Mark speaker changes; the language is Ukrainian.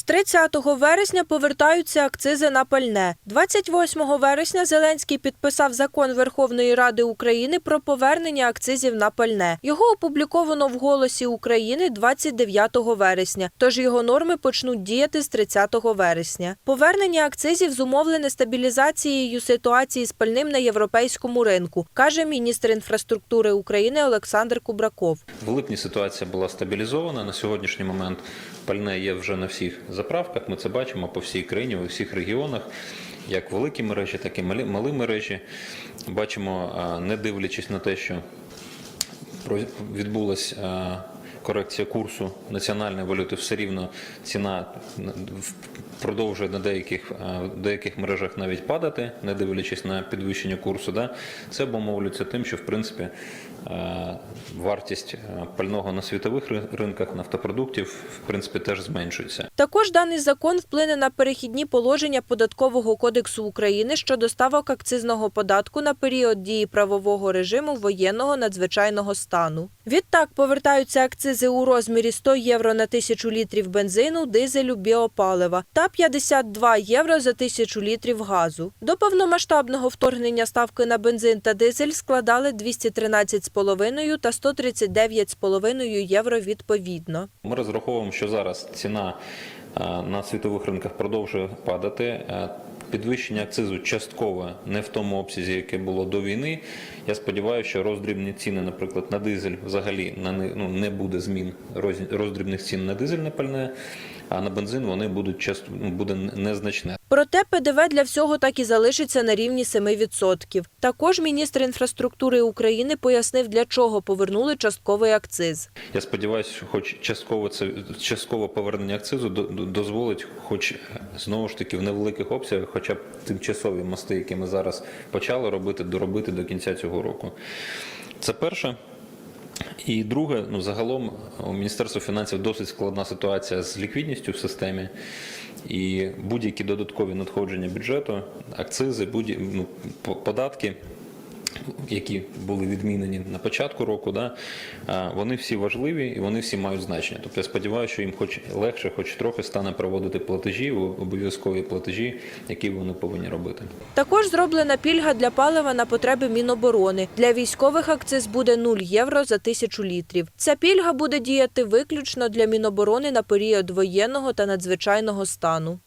Speaker 1: З 30 вересня повертаються акцизи на пальне. 28 вересня Зеленський підписав закон Верховної Ради України про повернення акцизів на пальне. Його опубліковано в «Голосі України» 29 вересня, тож його норми почнуть діяти з 30 вересня. Повернення акцизів зумовлене стабілізацією ситуації з пальним на європейському ринку, каже міністр інфраструктури України Олександр Кубраков.
Speaker 2: В липні ситуація була стабілізована. На сьогоднішній момент пальне є вже на всіх заправках. Ми це бачимо по всій країні, у всіх регіонах, як великі мережі, так і малі, мережі. Бачимо, не дивлячись на те, що відбулась а, корекція курсу національної валюти, все рівно ціна на- продовжує на деяких, в деяких мережах навіть падати, не дивлячись на підвищення курсу. Да? Це обумовлюється тим, що в принципі вартість пального на світових ринках нафтопродуктів в принципі теж зменшується.
Speaker 1: Також даний закон вплине на перехідні положення податкового кодексу України щодо ставок акцизного податку на період дії правового режиму воєнного надзвичайного стану. Відтак повертаються акцизи у розмірі 100 євро на тисячу літрів бензину, дизелю, біопалива та 52 євро за тисячу літрів газу. До повномасштабного вторгнення ставки на бензин та дизель складали 213,5 та 139,5 євро відповідно.
Speaker 2: Ми розраховуємо, що зараз ціна на світових ринках продовжує падати. Підвищення акцизу частково не в тому обсязі, яке було до війни. Я сподіваюся, що роздрібні ціни, наприклад, на дизель взагалі на не, ну, не буде змін роздрібних цін на дизельне пальне, а на бензин вони будуть часто ну, буде незначне.
Speaker 1: Проте ПДВ для всього так і залишиться на рівні 7%. Також міністр інфраструктури України пояснив, для чого повернули частковий акциз.
Speaker 2: Я сподіваюся, хоч частково це часткове повернення акцизу до- до- дозволить, хоч знову ж таки в невеликих обсягах, хоча б тимчасові мости, які ми зараз почали робити, доробити до кінця цього року. Це перше. І друге, ну загалом у Міністерства фінансів досить складна ситуація з ліквідністю в системі. І будь-які додаткові надходження бюджету, акцизи, будь ну, податки, які були відмінені на початку року, да, вони всі важливі і вони всі мають значення. Тобто я сподіваюся, що їм хоч легше, хоч трохи стане проводити платежі, обов'язкові платежі, які вони повинні робити.
Speaker 1: Також зроблена пільга для палива на потреби Міноборони. Для військових акциз буде 0 євро за тисячу літрів. Ця пільга буде діяти виключно для Міноборони на період воєнного та надзвичайного стану.